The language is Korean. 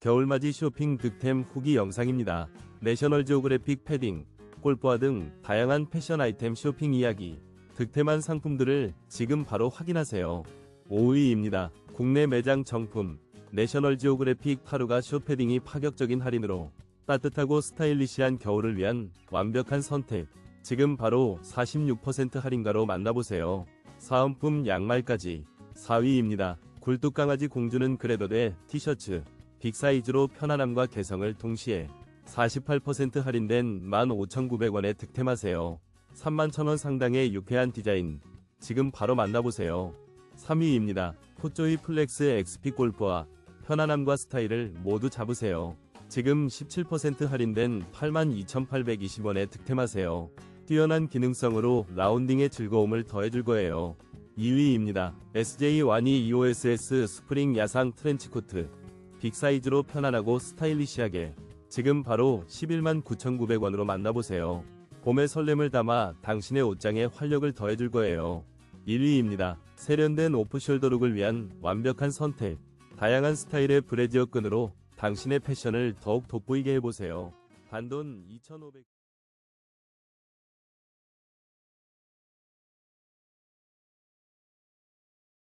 겨울맞이 쇼핑 득템 후기 영상입니다. 내셔널 지오그래픽 패딩, 골프화 등 다양한 패션 아이템 쇼핑 이야기, 득템한 상품들을 지금 바로 확인하세요. 5위입니다. 국내 매장 정품, 내셔널 지오그래픽 타루가 쇼패딩이 파격적인 할인으로 따뜻하고 스타일리시한 겨울을 위한 완벽한 선택. 지금 바로 46% 할인가로 만나보세요. 사은품 양말까지 4위입니다. 굴뚝강아지 공주는 그래도 돼 티셔츠 빅사이즈로 편안함과 개성을 동시에 48% 할인된 15,900원에 득템하세요. 31,000원 상당의 유쾌한 디자인 지금 바로 만나보세요. 3위입니다. 포조이 플렉스 XP 골프와 편안함과 스타일을 모두 잡으세요. 지금 17% 할인된 82,820원에 득템하세요. 뛰어난 기능성으로 라운딩의 즐거움을 더해줄 거예요. 2위입니다. SJ 와니 EOSS 스프링 야상 트렌치코트. 빅사이즈로 편안하고 스타일리시하게. 지금 바로 11만 9,900원으로 만나보세요. 봄의 설렘을 담아 당신의 옷장에 활력을 더해줄 거예요. 1위입니다. 세련된 오프숄더 룩을 위한 완벽한 선택. 다양한 스타일의 브래지어 끈으로 당신의 패션을 더욱 돋보이게 해보세요. 단돈 2,500